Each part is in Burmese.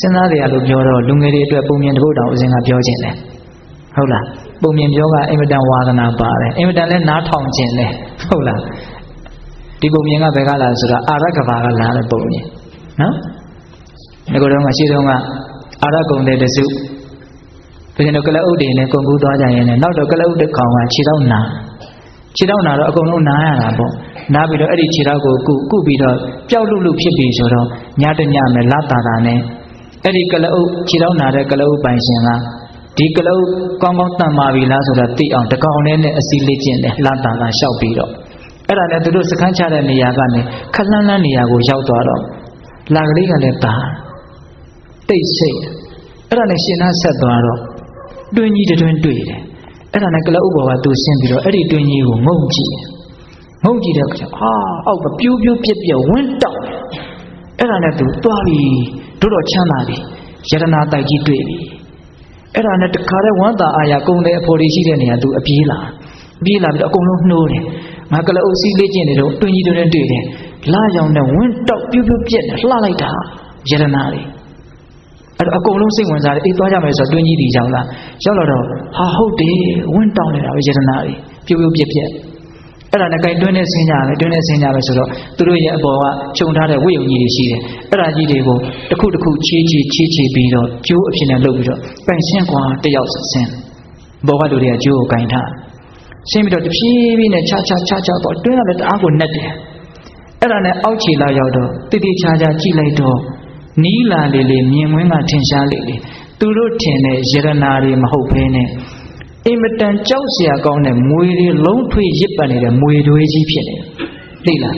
စဉ်းစားကြရလို့ပြောတော့လူငယ်တွေအတွက်ပုံမြင်တစ်ပုဒ်တောင်ဦးဇင်းကပြောခြင်းတယ်ဟုတ်လားပုံမြင်ပြောကအင်မတန်ဝါသနာပါတယ်အင်မတန်လည်းနားထောင်ခြင်းတယ်ဟုတ်လားဒီပုံမြင်ကဘယ်ကလာဆိုတော့အာရကဘာကလာတဲ့ပုံမြင်နော်ငါကတော့မှရှိတော့ကအာရကုံတဲ့တစုဘုရင်တို့ကလအုပ်တွေနဲ့ကုံကူးသွားကြရင်လည်းနောက်တော့ကလအုပ်တစ်ကောင်ကခြေတော့နာခြေတော့နာတော့အကုန်လုံးနားရတာပေါ့နားပြီးတော့အဲ့ဒီခြေတော့ကိုကုကုပြီးတော့ပျောက်လို့လို့ဖြစ်ပြီဆိုတော့ညတညမယ်လတာတာနဲ့ အဲ့ဒီကလအုပ်ခြေတော့နာတဲ့ကလအုပ်ပိုင်ရှင်ကဒီကလအုပ်ကောင်းကောင်းတန်ပါပြီလားဆိုတော့သိအောင်တကောင်နဲ့နဲ့အစီလေးကျင့်တယ်လတာတာလျှောက်ပြီးတော့အဲ့ဒါနဲ့သူတို့စခန်းချတဲ့နေရာကနေခက်လန်းလန်းနေရာကိုရောက်သွားတော့လာကလေးကလည်းတာတိတ်ဆိတ်အဲ့ဒါနဲ့ရှင်နာဆက်သွားတော့တွင်ကြီးတွင်တွေ့တယ်အဲ့ဒါနဲ့ကလအုပ်ဘောကသူဆင်းပြီးတော့အဲ့ဒီတွင်ကြီးကိုငုံကြည့်တယ်ငုံကြည့်တဲ့အခါအာအောက်ကပြိုးပြိုးပြက်ပြက်ဝင်းတောက်အဲ့ဒါနဲ့သူသွားပြီ တို့တော့ချမ်းသာပြီယရနာတိုက်ကြီးတွေ့ပြီအဲ့ဒါနဲ့တခါတည်းဝမ်းသာအာရကုံတဲ့အဖို့ရှိတဲ့နေရာသူအပြေးလာပြေးလာပြီးတော့အကုန်လုံးနှိုးတယ်ငါကလအုပ်စီးလေးကျင့်နေတော့တွင်ကြီးတွင်တွေ့တယ်လာကြောင်နဲ့ဝင်းတောက်ပြိုးပြိုးပြက်နဲ့လှလိုက်တာယရနာလေးအဲ့တော့အကုန်လုံးစိတ်ဝင်စားတယ်အေးသွားကြမယ်ဆိုတော့တွင်းကြီးတီကြောင်လာရောက်လာတော့ဟာဟုတ်တယ်ဝင်းတောင်းနေတာပဲယတနာတွေပြုတ်ပြုတ်ပြက်ပြက် အဲ့ဒါနဲ့ကြိုင်တွင်းနဲ့ဆင်းကြမယ်တွင်းနဲ့ဆင်းကြမယ်ဆိုတော့သူတို့ရဲ့အပေါ်ကခြုံထားတဲ့ဝိယုံကြီးတွေရှိတယ်အဲ့ဒါကြီးတွေကိုတစ်ခုတစ်ခုချေးချေးချေးချေးပြီးတော့ကျိုးအဖြစ်နဲ့လုပ်ပြီးတော့ပိုင်ရှင်းကွာတယောက်ဆင်းဘောကလူတွေကကျိုးကိုကြိုင်ထားရှင်းပြီးတော့တဖြည်းဖြည်းနဲ့ခြားခြားခြားခြားတော့တွင်းကလည်းတအားကိုနှက်တယ်အဲ့ဒါနဲ့အောက်ခြေလာရောက်တော့တိတိခြားခြားကြည့်လိုက်တော့နီးလာလေလေမြင်ကွင်းကထင်ရှားလေလေသူတို့ထင်တဲ့ယရနာတွေမဟုတ်ဘဲနဲ့ အင်မတန်ကြောက်စရာကောင်းတဲ့မွေတွေလုံးထွေရစ်ပတ်နေတဲ့မွေတွေကြီးဖြစ်နေသိလား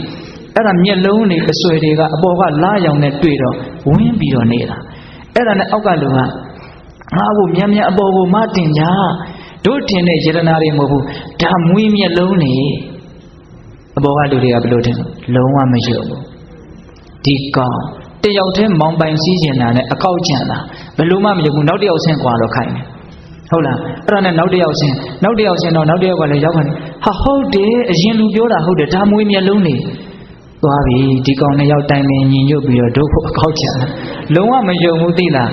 အဲ့ဒါမျက်လုံးတွေအဆွေတွေကအပေါ်ကလာရောင်နဲ့တွေ့တော့ဝင်းပြီးတော့နေတာအဲ့ဒါနဲ့အောက်ကလူကငါ့ကိုမြန်မြန်အပေါ်ကိုမတင်ကြတို့ထင်တဲ့ယရနာတွေမဟုတ်ဘူးဒါမွေးမျက်လုံးနေအပေါ်ကလူတွေကဘယ်လိုထင်လုံးဝမယုံဘူးဒီကောင်တယောက်တည်းမောင်ပိုင်စည်းကျင်တာနဲ့အကောက်ကျန်တာဘယ်လို့မှမယုံဘူးနောက်တစ်ယောက်ဆင်းကွာတော့ခိုင်းတယ် ဟုတ်လားအဲ့ဒါနဲ့နောက်တစ်ယောက်ဆင်းနောက်တစ်ယောက်ဆင်းတော့နောက်တစ်ယောက်ကလည်းရောက်ခါနေဟာဟုတ်တယ်အရင်လူပြောတာဟုတ်တယ်ဒါမွေးမျက်လုံးနေသွားပြီဒီကောင်နဲ့ရောက်တိုင်ပင်ညီညွတ်ပြီးတော့ဒုက္ခအကောက်ကျန်တာလုံးဝမယုံဘူးသိလား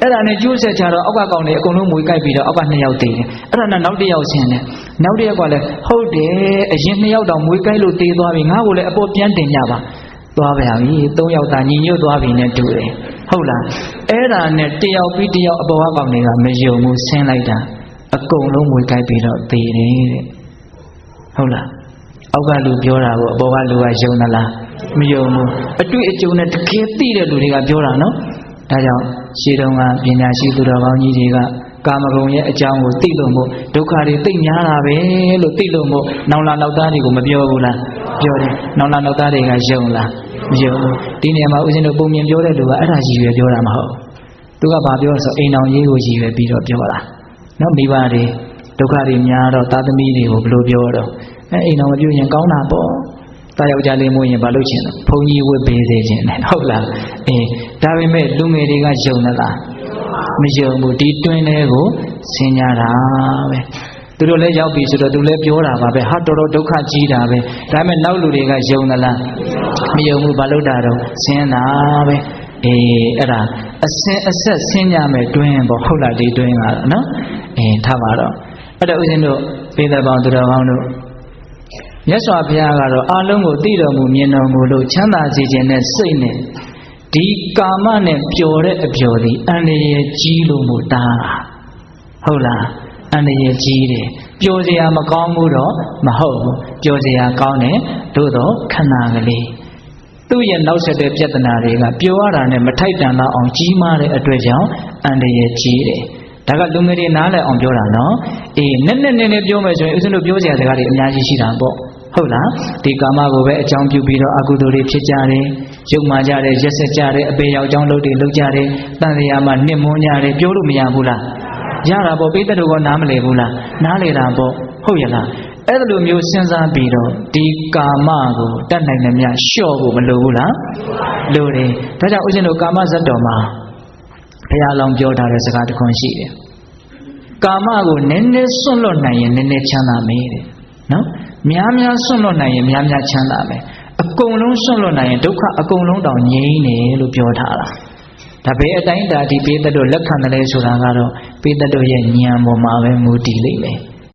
အဲ့ဒါနဲ့ကျိုးဆက်ချတော့အောက်ကကောင်တွေအကုန်လုံးမွေကြိုက်ပြီးတော့အောက်ကနှစ်ယောက်တည်တယ်အဲ့ဒါနဲ့နောက်တစ်ယောက်ဆင်းတယ်နောက်တစ်ယောက်ကလည်းဟုတ်တယ်အရင်နှစ်ယောက်တော့မွေကြိုက်လို့တည်သွားပြီငါ့ကိုလည်းအပေါ်ပြန်တင်ကြပါသွားပါပြီသုံးယောက်သာညီညွတ်သွားပြီနဲ့တူတယ်ဟုတ်လား အဲ့ဒါနဲ့တယောက်ပြီးတယောက်အပေါ်ကကောင်တွေကမယုံဘူးဆင်းလိုက်တာအကုန်လုံးမွေကြိုက်ပြီးတော့သေတယ်တဲ့ဟုတ်လားအောက်ကလူပြောတာကိုအပေါ်ကလူကယုံသလားမယုံဘူးအတွေ့အကြုံနဲ့တကယ်သိတဲ့လူတွေကပြောတာနော်ဒါကြောင့်ရှေးတုန်းကပညာရှိသူတော်ကောင်းကြီးတွေကကာမဂုဏ်ရဲ့အကြောင်းကိုသိလို့မို့ဒုက္ခတွေသိများတာပဲလို့သိလို့မို့နောင်လာနောက်သားတွေကိုမပြောဘူးလားပြောတယ်နောင်လာနောက်သားတွေကယုံလား မယုံဘူးဒီနေရာမှာဦးဇင်းတို့ပုံမြင်ပြောတဲ့လူကအဲ့ဒါရည်ရွယ်ပြောတာမဟုတ်သူကဘာပြောဆိုအိမ်အောင်ရေးကိုရည်ရွယ်ပြီးတော့ပြောတာနော်မိဘတွေဒုက္ခတွေများတော့သားသမီးတွေကိုဘယ်လိုပြောတော့အဲအိမ်အောင်မပြုရင်ကောင်းတာပေါ့တာယောက်ျားလေးမွေးရင်ဘာလုပ်ချင်လဲဘုန်းကြီးဝတ်ပေးစေချင်တယ်ဟုတ်လားအေးဒါပေမဲ့လူငယ်တွေကယုံသလားမယုံဘူးဒီတွင်းလေးကိုဆင်းကြတာပဲသူတို့လည်းရောက်ပြီဆိုတော့သူလည်းပြောတာပါပဲဟာတော်တော်ဒုက္ခကြီးတာပဲဒါပေမဲ့နောက်လူတွေကယုံသလား မယုံဘူးဘာလို့တာတော့ဆင်းတာပဲအေးအဲ့ဒါအစင်အဆက်ဆင်းကြမယ်တွင်းပေါ့ဟုတ်လားဒီတွင်းကတော့နော်အေးထားပါတော့အဲ့ဒါဥစဉ်တို့ပေသက်ပေါင်းသူတော်ကောင်းတို့မြတ်စွာဘုရားကတော့အလုံးကိုသိတော်မူမြင်တော်မူလို့ချမ်းသာစေခြင်းနဲ့စိတ်နဲ့ဒီကာမနဲ့ပျော်တဲ့အပျော်သည်အန္တရာယ်ကြီးလို့မို့တားတာဟုတ်လားအန္တရာယ်ကြီးတယ်ပျော်စရာမကောင်းဘူးတော့မဟုတ်ဘူးပျော်စရာကောင်းတယ်သို့တော့ခဏကလေး သူ့ရဲ့နောက်ဆက်တဲ့ပြဿနာတွေကပျော်ရတာနဲ့မထိုက်တန်တော့အောင်ကြီးမားတဲ့အတွက်ကြောင့်အန္တရာယ်ကြီးတယ်ဒါကလူငယ်တွေနားလည်အောင်ပြောတာနော်အေးနဲ့နဲ့နဲ့နဲ့ပြောမယ်ဆိုရင်ဦးဇင်းတို့ပြောစရာစကားတွေအများကြီးရှိတာပေါ့ဟုတ်လားဒီကာမကိုပဲအကြောင်းပြုပြီးတော့အကုသိုလ်တွေဖြစ်ကြတယ်ရုပ်မာကြတယ်ရက်ဆက်ကြတယ်အပေရောက်ကြောင်းလုပ်တွေလုပ်ကြတယ်တန်တရားမှာနှိမ့်မွန်းကြတယ်ပြောလို့မရဘူးလားရတာပေါ့ပိဋကတို့ကနားမလည်ဘူးလားနားလေတာပေါ့ဟုတ်ရဲ့လား အဲ့လိုမျိုးစဉ်းစားပြီးတော့ဒီကာမကိုတတ်နိုင်တယ်များလျှော့ဖို့မလိုဘူးလားလိုတယ်ဒါကြောင့်ဦးဇင်းတို့ကာမဇတ်တော်မှာဘုရားလောင်းပြောထားတဲ့စကားတစ်ခွန်းရှိတယ်ကာမကိုနည်းနည်းစွန့်လွတ်နိုင်ရင်နည်းနည်းချမ်းသာမယ်တဲ့နော်များများစွန့်လွတ်နိုင်ရင်များများချမ်းသာမယ်အကုန်လုံးစွန့်လွတ်နိုင်ရင်ဒုက္ခအကုန်လုံးတောင်ငြိမ်းတယ်လို့ပြောထားတာဒါပေအတိုင်းတာဒီပိသက်တို့လက်ခံတယ်လဲဆိုတာကတော့ပိသက်တို့ရဲ့ဉာဏ်ပေါ်မှာပဲမူတည်လိမ့်မယ်